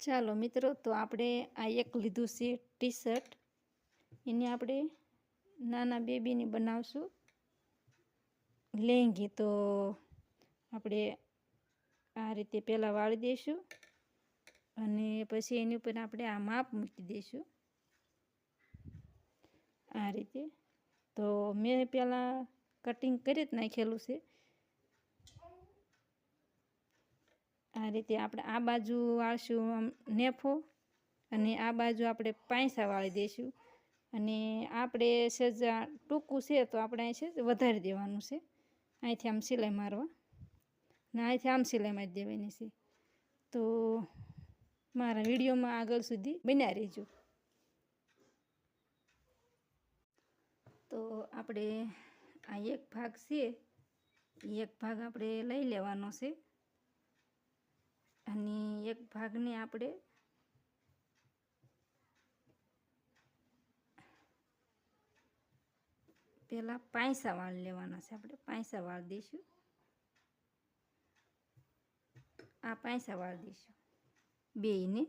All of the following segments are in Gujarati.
ચાલો મિત્રો, તો આપણે આ એક લીધું છે ટી શર્ટ એને આપણે નાના બેબીની બનાવશું. લેંગી તો આપણે આ રીતે પહેલાં વાળી દઈશું અને પછી એની ઉપર આપણે આ માપ મૂકી દઈશું. આ રીતે. તો મેં પહેલાં કટિંગ કરી જ નાખેલું છે. આ રીતે આપણે આ બાજુ વાળશું આમ નેફો અને આ બાજુ આપણે પાંસા વાળી દઈશું અને આપણે સજા ટૂંકું છે તો આપણે અહીં છે વધારી દેવાનું છે. અહીંથી આમ સિલાઈ મારવા. ને અહીંથી આમ સિલાઈ મારી દેવાની છે. તો મારા વિડીયોમાં આગળ સુધી બન્યા રહેજો. તો આપણે આ એક ભાગ છે. એક ભાગ આપણે લઈ લેવાનો છે. અને એક ભાગને આપણે પહેલાં પાંસા વાળ લેવાના છે. આપણે પાંસા વાળ દઈશું. આ પાંસા વાળ દઈશું. બેયને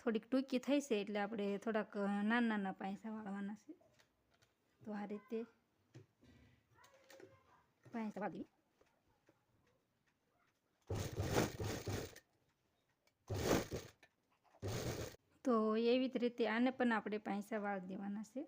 થોડીક ટૂંકી થઈ છે એટલે આપણે થોડાક નાના નાના પાંસા વાળવાના છે. તો આ રીતે પાંસા વાળી તો એવી જ રીતે આને પણ આપણે પાંસા વાળ દેવાના છે.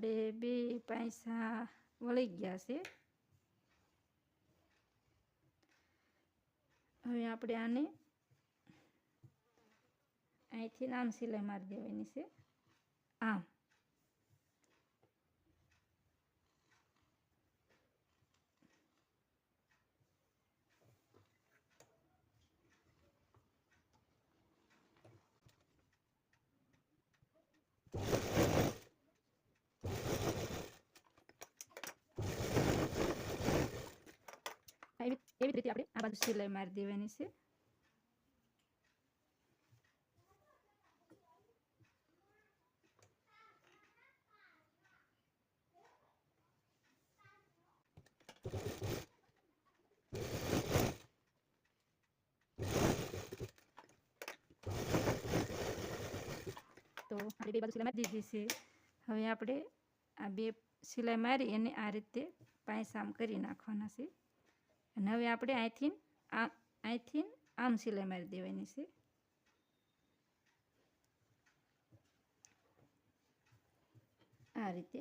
આપણે બે પૈસા વળી ગયા છે. હવે આપણે આને અહીંથી આમ સિલાઈ મારી દેવાની છે. આમ. એવી રીતે આપણે આ બાજુ સિલાઈ મારી દેવાની છે તો આપણે બે બાજુ સિલાઈ મારી દીધી છે હવે આપણે આ બે સિલાઈ મારી અને આ રીતે પાંચ આમ કરી નાખવાના છે અને હવે આપણે અહીંથી આ અહીંથી આમ સિલાઈ મારી દેવાની છે. આ રીતે.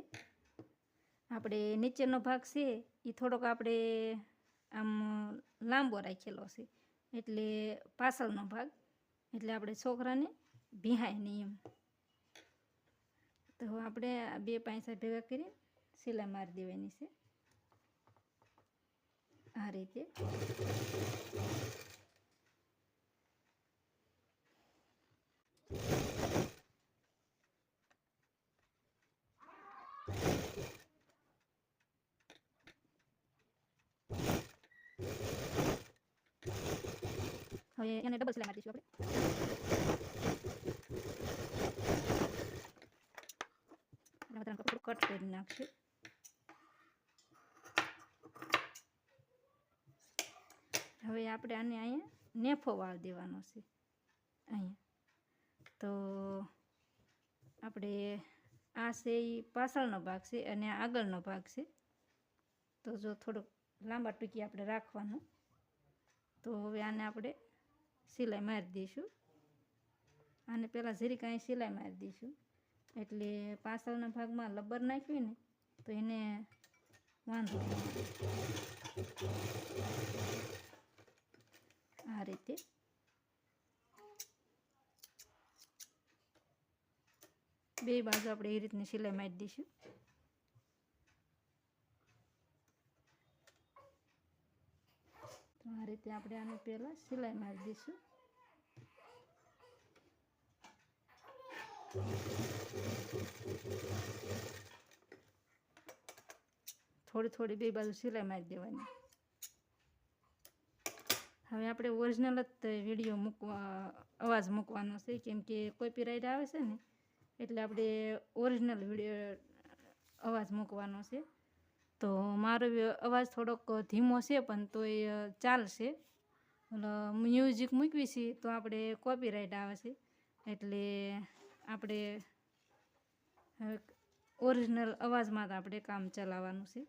આપણે નીચેનો ભાગ છે એ થોડોક આપણે આમ લાંબો રાખેલો છે. એટલે પાછળનો ભાગ. એટલે આપણે છોકરાને ભીહાય એમ. તો આપણે બે પાંસા ભેગા કરી સિલાઈ મારી દેવાની છે. આ રીતે. હવે એને ડબલ સિલાઈ મારી દઈશું આપણે આપણે કટ કરી નાખશું. હવે આપણે આને અહીંયા નેફો વાળ દેવાનો છે. અહીંયા. તો આપણે આ છે એ પાછળનો ભાગ છે અને આગળનો ભાગ છે. તો જો થોડોક લાંબા ટૂંકી આપણે રાખવાનું. તો હવે આને આપણે સિલાઈ મારી દઈશું. આને પહેલાં જરીક અહીં સિલાઈ મારી દઈશું. એટલે પાછળના ભાગમાં લબર નાખ્યું ને, તો એને વાંધો આ રીતે. બે બાજુ આપણે એ રીતની સિલાઈ મારી દઈશું. તો આ રીતે આપણે આને પહેલાં સિલાઈ મારી દઈશું. થોડી થોડી બે બાજુ સિલાઈ મારી દેવાની. હવે આપણે ઓરિજિનલ જ તે વીડિયો મૂકવા, અવાજ મૂકવાનો છે, કેમ કે કોપીરાઇટ આવે છે ને, એટલે આપણે ઓરિજિનલ વીડિયો અવાજ મૂકવાનો છે. તો મારો અવાજ થોડોક ધીમો છે, પણ તોય ચાલશે. ઓલો મ્યુઝિક મૂકવી છે, તો આપણે કોપીરાઇટ આવે છે. એટલે આપણે ઓરિજિનલ અવાજમાં જ આપણે કામ ચલાવવાનું છે.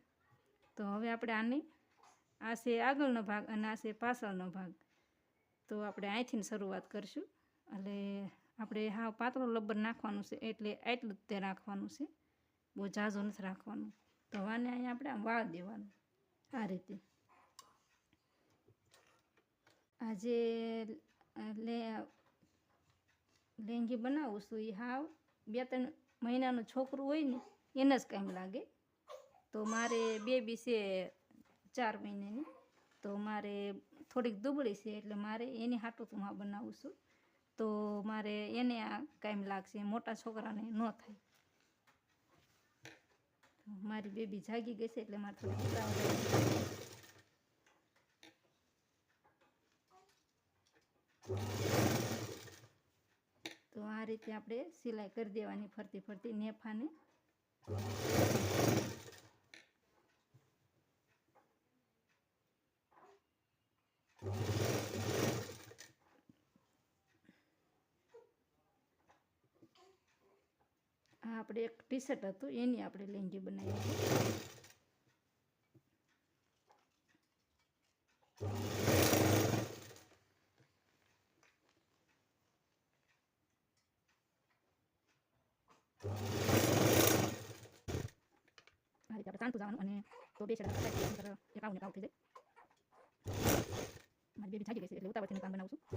તો હવે આપણે આની આ છે આગળનો ભાગ અને આ છે પાછળનો ભાગ. તો આપણે અહીંથી શરૂઆત કરશું. એટલે આપણે હાવ પાતળો લબ્બર નાખવાનું છે એટલે એટલું જ તે રાખવાનું છે. બહુ ઝાઝું નથી રાખવાનું. તો વાને અહીંયા આપણે આમ વાળ દેવાનું. આ રીતે. આજે લે લેંગી બનાવું છું એ હાવ બે ત્રણ મહિનાનું છોકરું હોય ને, એને જ કામ લાગે. તો મારે બેબી છે ચાર મહિનાની. તો મારે થોડીક દુબળી છે એટલે મારે એની હાટું તો હું બનાવું છું. તો મારે એને આ કાયમ લાગશે મોટા છોકરાને ન થાય. મારી બેબી જાગી ગઈ છે એટલે મારે થોડી તો આ રીતે આપણે સિલાઈ કરી દેવાની ફરતી ફરતી નેફાને આ આપણે એક ટી શર્ટ હતું, એની આપણે લેંગી બનાવી આપણે કાનપુર જવાનું અને તો બે શેડા એક આવું ને આવું મારી બેબી જાગી ગઈ છે ઉતાવળથી કામ બનાવું છું.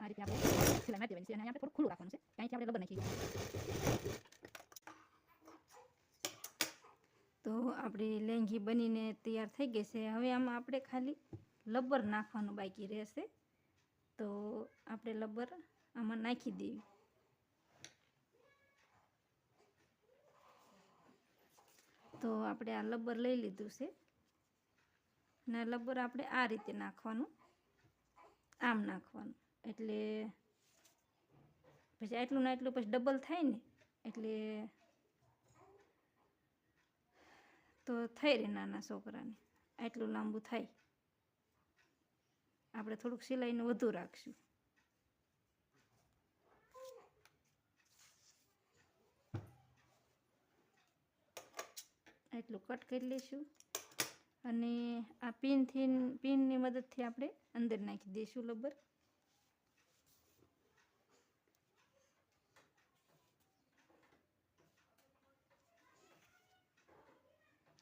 આ રીતે આપણે સિલાઈ મારી દેવાની લબર તો આપણી લેંગી બનીને તૈયાર થઈ ગઈ છે હવે આમાં આપણે ખાલી લબ્બર નાખવાનું બાકી રહેશે તો આપણે લબ્બર આમાં નાખી દેવી તો આપણે આ લબ્બર લઈ લીધું છે અને આ લબ્બર આપણે આ રીતે નાખવાનું આમ નાખવાનું એટલે પછી આટલું ને આટલું પછી ડબલ થાય ને, એટલે તો થઈ રહે નાના છોકરાને. આટલું લાંબુ થાય. આપણે થોડુંક સિલાઈને વધુ રાખશું. એટલું કટ કરી લઈશું. અને આ પિનથી પિનની મદદથી આપણે અંદર નાખી દઈશું લબર.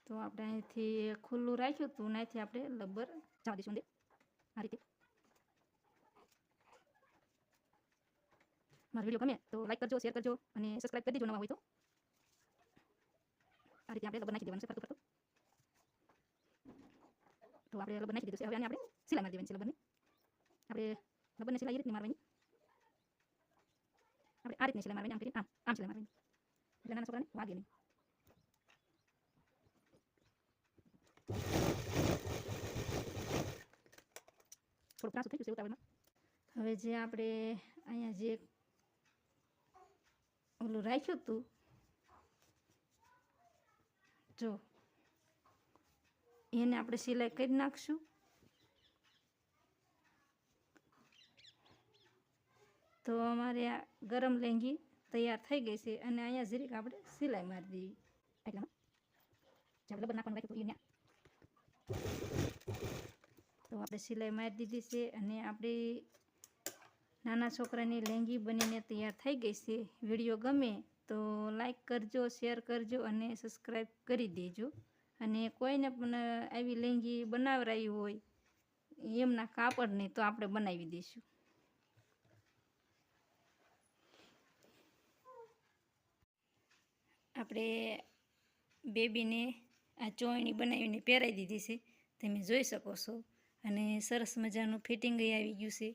તો આપણે અહીંથી ખુલ્લું રાખ્યું હતું નાથી આપણે લબર જવા દઈશું આ રીતે. મારો વીડિયો ગમે તો લાઈક કરજો શેર કરજો અને સબસ્ક્રાઈબ કરી દેજો નવા હોય તો. આ રીતે આપણે લબર નાખી દેવાનું છે, ફરતું ફરતું. તો આપણે લબર નાખી દીધું છે. હવે આપણે સિલાઈ મારી દેવાની છે લબરની. આપણે લબરને સિલાઈ એ રીતની મારવાની. આપણે આ રીતની સિલાઈ મારવાની, આમ કરીને. આમ આમ સિલાઈ મારવાની. એટલે નાના છોકરાને વાગે નહીં. થોડું ત્રાસું થઈ ગયું છે ઉતાવળમાં હવે જે આપણે અહીંયા જે ઓલું રાખ્યું હતું જો એને આપણે સિલાઈ કરી નાખશું. તો અમારે આ ગરમ લેંગી તૈયાર થઈ ગઈ છે અને અહીંયા જરીક આપણે સિલાઈ મારી દેવી એટલે જે આપણે નાખવાનું રાખ્યું હતું એ તો આપણે સિલાઈ મારી દીધી છે અને આપણી નાના છોકરાની લેંગી બનીને તૈયાર થઈ ગઈ છે. વીડિયો ગમે તો લાઈક કરજો શેર કરજો અને સબસ્ક્રાઈબ કરી દેજો. અને કોઈને પણ આવી લેંગી બનાવરાવી હોય, એમના કાપડની તો આપણે બનાવી દઈશું. આપણે બેબીને આ ચોયણી બનાવીને પહેરાવી દીધી છે. તમે જોઈ શકો છો. અને સરસ મજાનું ફિટિંગ આવી ગયું છે.